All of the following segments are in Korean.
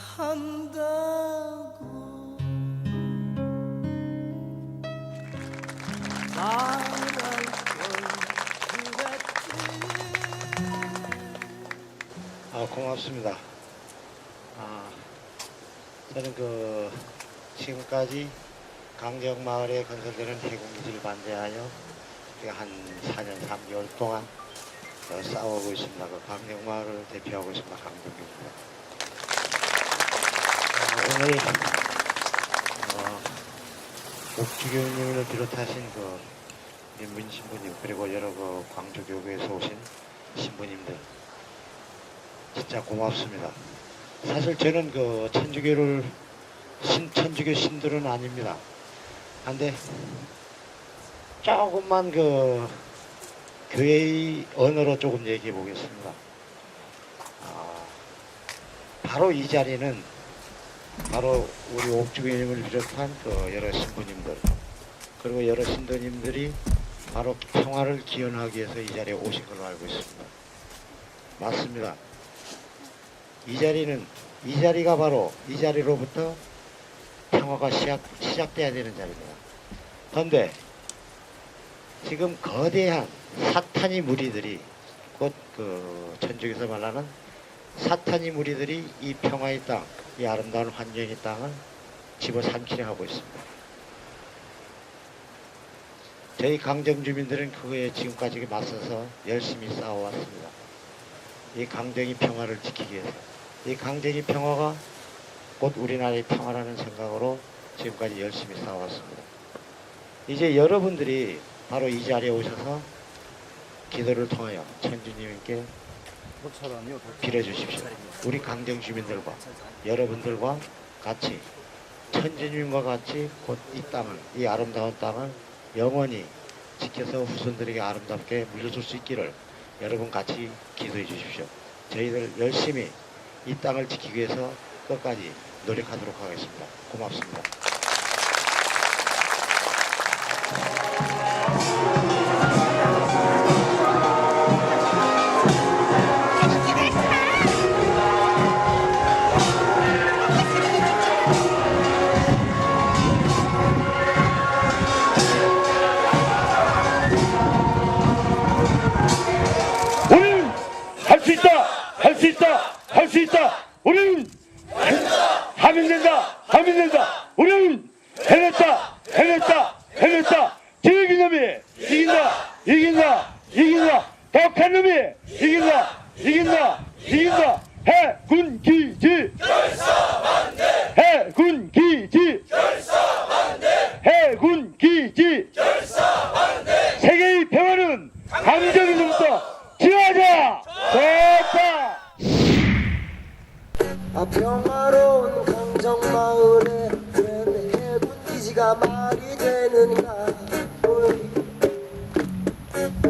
사랑한다. 고맙습니다. 아, 저는 그 지금까지 강정마을에 건설되는 해공기지를 반대하여 그한 4년 3개월 동안 어, 싸우고 있습니다. 그 강정마을을 대표하고 있습니다. 강동규입니다. 어, 오늘 어, 옥주교님을 비롯하신 그 민문 신부님 그리고 여러 그 광주교구에서 오신 신부님들 진짜 고맙습니다. 사실 저는 그 천주교를 신, 천주교 신들은 아닙니다. 한데 조금만 그 교회의 언어로 조금 얘기해 보겠습니다. 아, 바로 이 자리는 바로 우리 옥주교님을 비롯한 그 여러 신부님들 그리고 여러 신도님들이 바로 평화를 기원하기 위해서 이 자리에 오신 걸로 알고 있습니다. 맞습니다. 이 자리는 이 자리가 바로 이 자리로부터 평화가 시작 시작돼야 되는 자리입니다. 그런데 지금 거대한 사탄이 무리들이 곧 그 천주교에서 말하는 사탄이 무리들이 이 평화의 땅, 이 아름다운 환경의 땅을 집어삼키려 하고 있습니다. 저희 강정 주민들은 그거에 지금까지 맞서서 열심히 싸워왔습니다. 이 강정이 평화를 지키기 위해서 이 강정이 평화가 곧 우리나라의 평화라는 생각으로 지금까지 열심히 싸워왔습니다. 이제 여러분들이 바로 이 자리에 오셔서 기도를 통하여 천주님께 빌어주십시오. 우리 강정 주민들과 여러분들과 같이 천주님과 같이 곧 이 땅을 이 아름다운 땅을 영원히 지켜서 후손들에게 아름답게 물려줄 수 있기를 여러분 같이 기도해 주십시오. 저희들 열심히 이 땅을 지키기 위해서 끝까지 노력하도록 하겠습니다. 고맙습니다. 할 수 있다! 할 수 있다! 우리는 하면 된다! 하면 된다! 우리는 해냈다! 해냈다! 해냈다! 지역인 놈이 이긴다! 이긴다! 이긴다! 독한 놈이 이긴다! 이긴다! 이긴다! 해군 기지! 해군 기지! 해군 기지! 말이 되는가.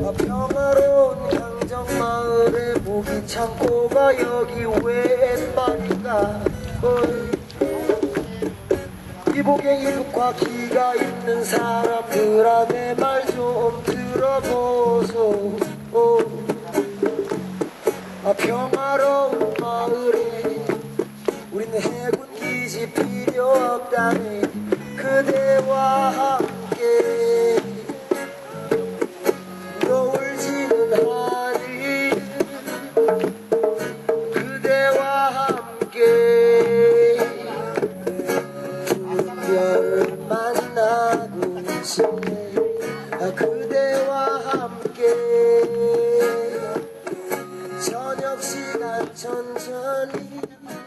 아 평화로운 강정마을에 무기 창고가 여기 웬 말인가 어이. 이복에 이북과 기가 있는 사람들아 내 말 좀 들어보소 저녁 시간 천천히.